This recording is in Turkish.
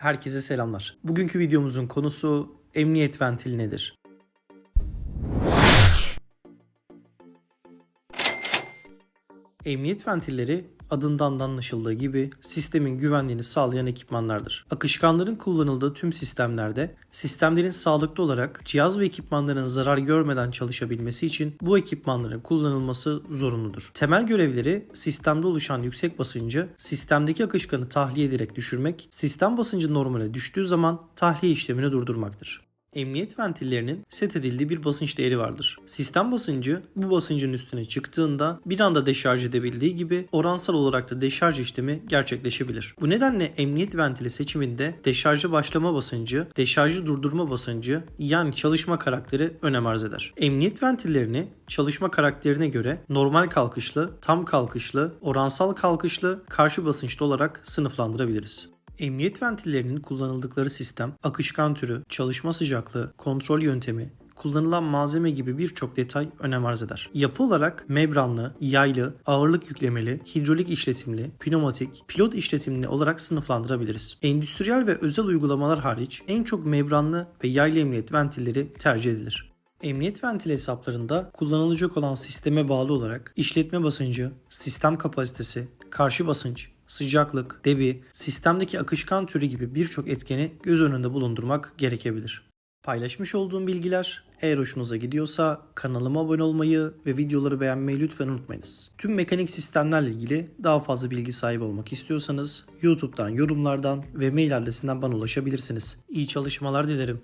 Herkese selamlar. Bugünkü videomuzun konusu emniyet ventili nedir? Emniyet ventilleri adından da anlaşıldığı gibi sistemin güvenliğini sağlayan ekipmanlardır. Akışkanların kullanıldığı tüm sistemlerde sistemlerin sağlıklı olarak cihaz ve ekipmanların zarar görmeden çalışabilmesi için bu ekipmanların kullanılması zorunludur. Temel görevleri sistemde oluşan yüksek basıncı sistemdeki akışkanı tahliye ederek düşürmek, sistem basıncı normale düştüğü zaman tahliye işlemini durdurmaktır. Emniyet ventillerinin set edildiği bir basınç değeri vardır. Sistem basıncı bu basıncın üstüne çıktığında bir anda deşarj edebildiği gibi oransal olarak da deşarj işlemi gerçekleşebilir. Bu nedenle emniyet ventili seçiminde deşarjı başlama basıncı, deşarjı durdurma basıncı yani çalışma karakteri önem arz eder. Emniyet ventillerini çalışma karakterine göre normal kalkışlı, tam kalkışlı, oransal kalkışlı, karşı basınçlı olarak sınıflandırabiliriz. Emniyet ventillerinin kullanıldıkları sistem, akışkan türü, çalışma sıcaklığı, kontrol yöntemi, kullanılan malzeme gibi birçok detay önem arz eder. Yapı olarak membranlı, yaylı, ağırlık yüklemeli, hidrolik işletimli, pneumatik, pilot işletimli olarak sınıflandırabiliriz. Endüstriyel ve özel uygulamalar hariç en çok membranlı ve yaylı emniyet ventilleri tercih edilir. Emniyet ventili hesaplarında kullanılacak olan sisteme bağlı olarak işletme basıncı, sistem kapasitesi, karşı basınç, sıcaklık, debi, sistemdeki akışkan türü gibi birçok etkeni göz önünde bulundurmak gerekebilir. Paylaşmış olduğum bilgiler eğer hoşunuza gidiyorsa kanalıma abone olmayı ve videoları beğenmeyi lütfen unutmayınız. Tüm mekanik sistemlerle ilgili daha fazla bilgi sahibi olmak istiyorsanız YouTube'dan, yorumlardan ve mail adresinden bana ulaşabilirsiniz. İyi çalışmalar dilerim.